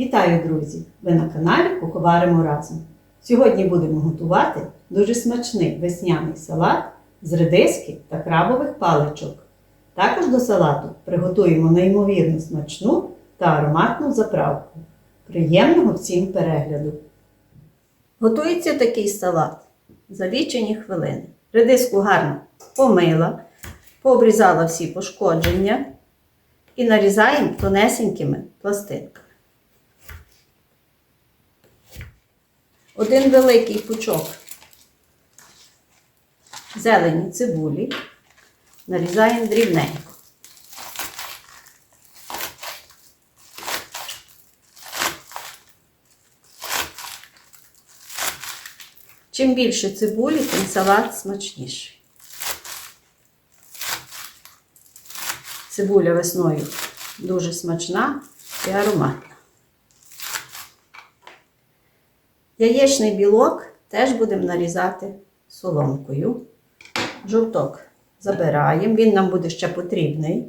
Вітаю, друзі! Ви на каналі Куховаримо разом. Сьогодні будемо готувати дуже смачний весняний салат з редиски та крабових паличок. Також до салату приготуємо неймовірно смачну та ароматну заправку. Приємного всім перегляду! Готується такий салат за лічені хвилини. Редиску гарно помила, пообрізала всі пошкодження і нарізаємо тонесенькими пластинками. Один великий пучок зелені цибулі нарізаємо дрібненько. Чим більше цибулі, тим салат смачніший. Цибуля весною дуже смачна і ароматна. Яєчний білок теж будемо нарізати соломкою. Жовток забираємо, він нам буде ще потрібний.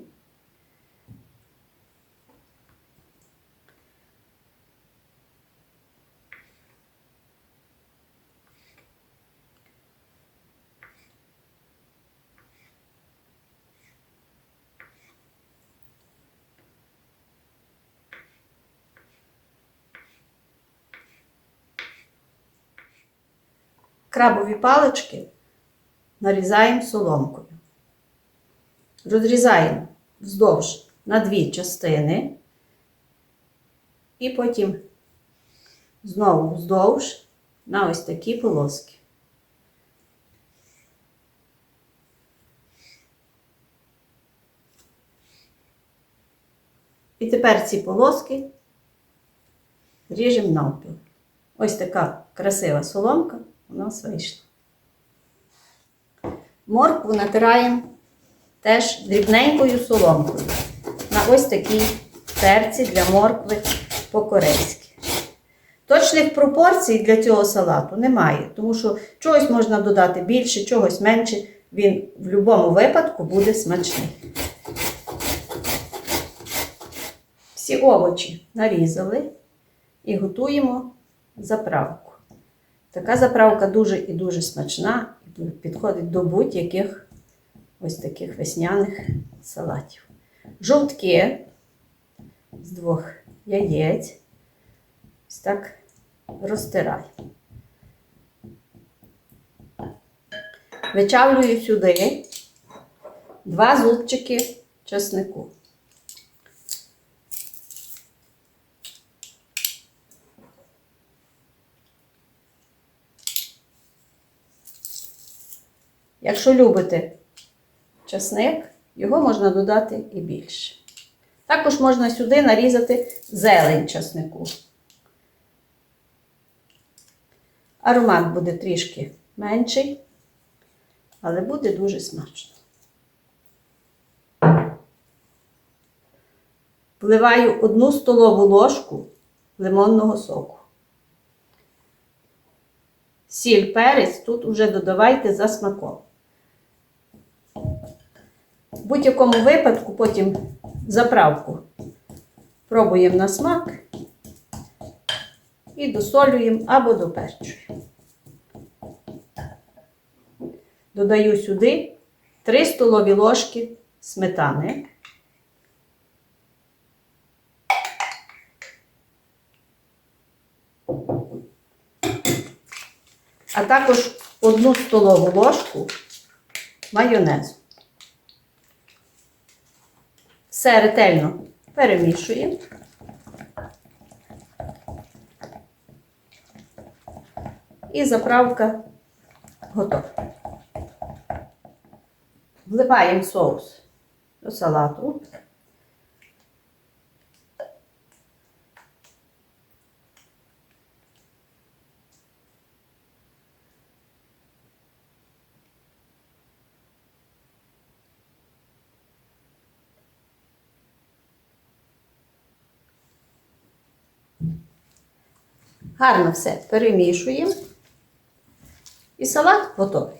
Крабові палички нарізаємо соломкою. Розрізаємо вздовж на дві частини і потім знову вздовж на ось такі полоски. І тепер ці полоски ріжемо навпіл. Ось така красива соломка у нас вийшла. Моркву натираємо теж дрібненькою соломкою. На ось такій терці для моркви по-корейськи. Точних пропорцій для цього салату немає, тому що чогось можна додати більше, чогось менше. Він в будь-якому випадку буде смачний. Всі овочі нарізали і готуємо заправку. Така заправка дуже і дуже смачна підходить до будь-яких ось таких весняних салатів. Жовтки з двох яєць. Ось так розтираю. Вичавлюю сюди два зубчики чеснику. Якщо любите часник, його можна додати і більше. Також можна сюди нарізати зелень часнику. Аромат буде трішки менший, але буде дуже смачно. Вливаю одну столову ложку лимонного соку. Сіль, перець тут уже додавайте за смаком. В будь-якому випадку потім заправку пробуємо на смак і досолюємо або доперчуємо. Додаю сюди 3 столові ложки сметани. А також одну столову ложку майонезу. Все ретельно перемішуємо. І заправка готова. Вливаємо соус до салату. Гарно все перемішуємо. І салат готовий.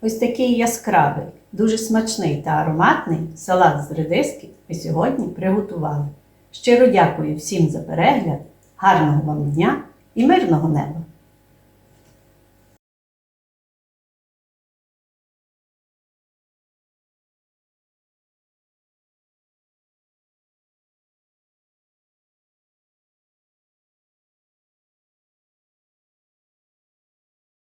Ось такий яскравий, дуже смачний та ароматний салат з редиски ми сьогодні приготували. Щиро дякую всім за перегляд, гарного вам дня і мирного неба!